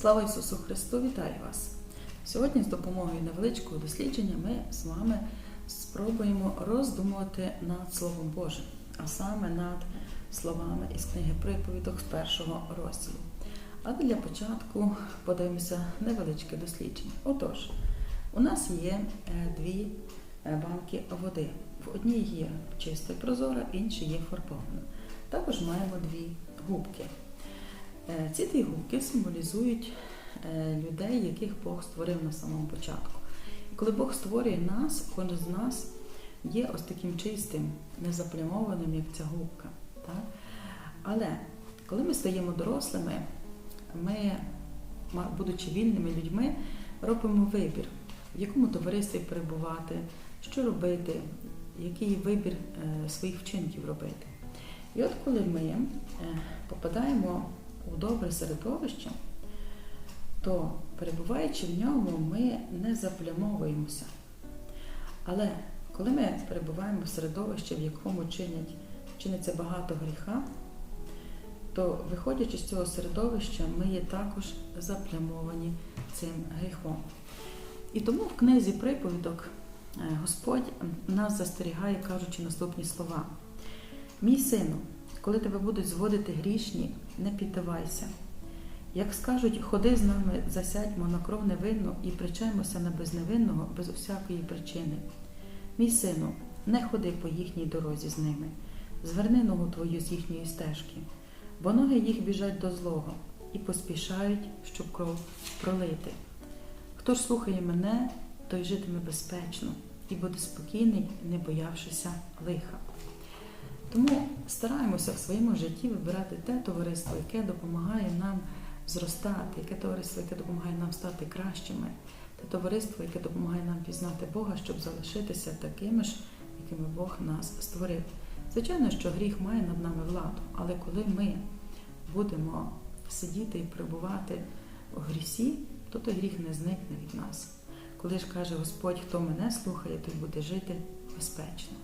Слава Ісусу Христу! Вітаю вас! Сьогодні з допомогою невеличкого дослідження ми з вами спробуємо роздумувати над Словом Божим, а саме над словами із книги приповідок з першого розділу. Але для початку подивимося невеличке дослідження. Отож, у нас є е, дві е, банки води. В одній є чиста і прозора, в іншій є фарбована. Також маємо дві губки. Е, Ці дві символізують е, людей, яких Бог створив на самому початку. Коли Бог створює нас, кожен з нас є ось таким чистим, незаплямованим, як ця губка. Так? Але коли ми стаємо дорослими, ми, будучи вільними людьми, робимо вибір, в якому товаристві перебувати, що робити, який вибір е, своїх вчинків робити. І от коли ми попадаємо у добре середовище, то перебуваючи в ньому, ми не заплямовуємося. Але коли ми перебуваємо в середовищі, в якому чинять, чиниться багато гріха, то виходячи з цього середовища, ми є також заплямовані цим гріхом. І тому в книзі приповідок е, Господь нас застерігає, кажучи наступні слова. Мій сину, коли тебе будуть зводити грішні, не піддавайся. Як скажуть, ходи з нами, засядьмо на кров невинну і причаємося на безневинного без усякої причини. Мій сину, не ходи по їхній дорозі з ними, зверни ногу твою з їхньої стежки, бо ноги їх біжать до злого і поспішають, щоб кров пролити. Хто ж слухає мене, той житиме безпечно і буде спокійний, не боявшися лиха. Тому стараємося в своєму житті вибирати те товариство, яке допомагає нам зростати, яке товариство, яке допомагає нам стати кращими, те товариство, яке допомагає нам пізнати Бога, щоб залишитися такими ж, якими Бог нас створив. Звичайно, що гріх має над нами владу, але коли ми будемо сидіти і перебувати у грісі, то той гріх не зникне від нас. Коли ж каже Господь, хто мене слухає, той буде жити безпечно.